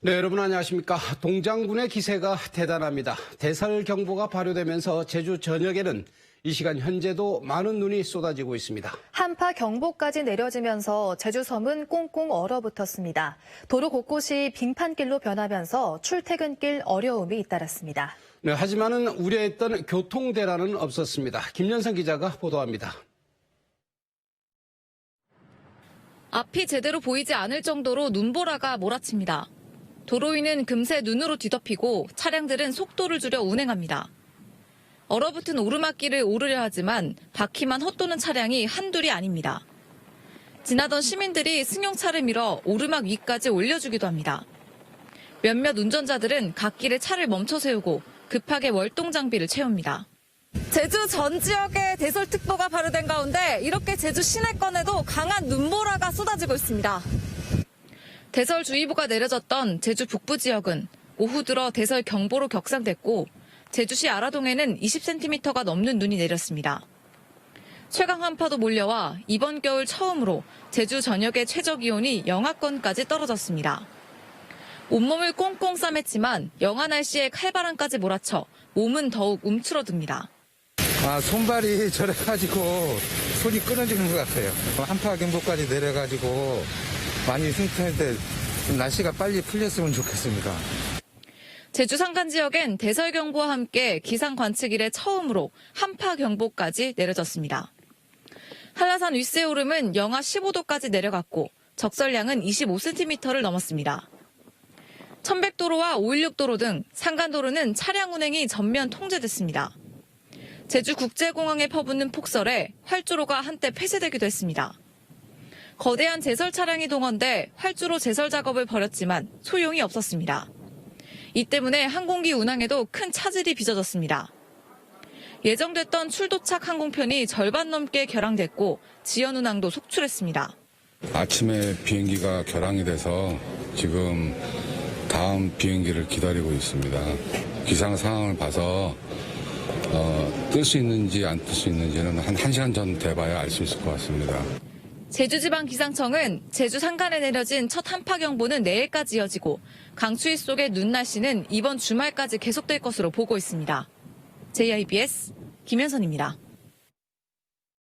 네, 여러분 안녕하십니까. 동장군의 기세가 대단합니다. 대설 경보가 발효되면서 제주 전역에는 이 시간 현재도 많은 눈이 쏟아지고 있습니다. 한파 경보까지 내려지면서 제주 섬은 꽁꽁 얼어붙었습니다. 도로 곳곳이 빙판길로 변하면서 출퇴근길 어려움이 잇따랐습니다. 네, 하지만은 우려했던 교통 대란은 없었습니다. 김연성 기자가 보도합니다. 앞이 제대로 보이지 않을 정도로 눈보라가 몰아칩니다. 도로 위는 금세 눈으로 뒤덮이고 차량들은 속도를 줄여 운행합니다. 얼어붙은 오르막길을 오르려 하지만 바퀴만 헛도는 차량이 한둘이 아닙니다. 지나던 시민들이 승용차를 밀어 오르막 위까지 올려주기도 합니다. 몇몇 운전자들은 갓길에 차를 멈춰 세우고 급하게 월동 장비를 채웁니다. 제주 전 지역에 대설특보가 발효된 가운데 이렇게 제주 시내권에도 강한 눈보라가 쏟아지고 있습니다. 대설주의보가 내려졌던 제주 북부 지역은 오후 들어 대설 경보로 격상됐고 제주시 아라동에는 20cm가 넘는 눈이 내렸습니다. 최강 한파도 몰려와 이번 겨울 처음으로 제주 전역의 최저 기온이 영하권까지 떨어졌습니다. 온몸을 꽁꽁 싸맸지만 영하 날씨에 칼바람까지 몰아쳐 몸은 더욱 움츠러듭니다. 아, 손발이 저래가지고 손이 끊어지는 것 같아요. 한파 경보까지 내려가지고 많이 때 날씨가 빨리 풀렸으면 좋겠습니다. 제주 산간 지역엔 대설 경보와 함께 기상 관측 이래 처음으로 한파 경보까지 내려졌습니다. 한라산 윗세 오름은 영하 15도까지 내려갔고 적설량은 25cm를 넘었습니다. 천백도로와 516도로 등 산간도로는 차량 운행이 전면 통제됐습니다. 제주 국제공항에 퍼붓는 폭설에 활주로가 한때 폐쇄되기도 했습니다. 거대한 제설 차량이 동원돼 활주로 제설 작업을 벌였지만 소용이 없었습니다. 이 때문에 항공기 운항에도 큰 차질이 빚어졌습니다. 예정됐던 출도착 항공편이 절반 넘게 결항됐고 지연 운항도 속출했습니다. 아침에 비행기가 결항이 돼서 지금 다음 비행기를 기다리고 있습니다. 기상 상황을 봐서 어, 뜰 수 있는지 안 뜰 수 있는지는 한 1시간 전 돼봐야 알 수 있을 것 같습니다. 제주지방기상청은 제주 산간에 내려진 첫 한파 경보는 내일까지 이어지고 강추위 속의 눈 날씨는 이번 주말까지 계속될 것으로 보고 있습니다. JIBS 김현선입니다.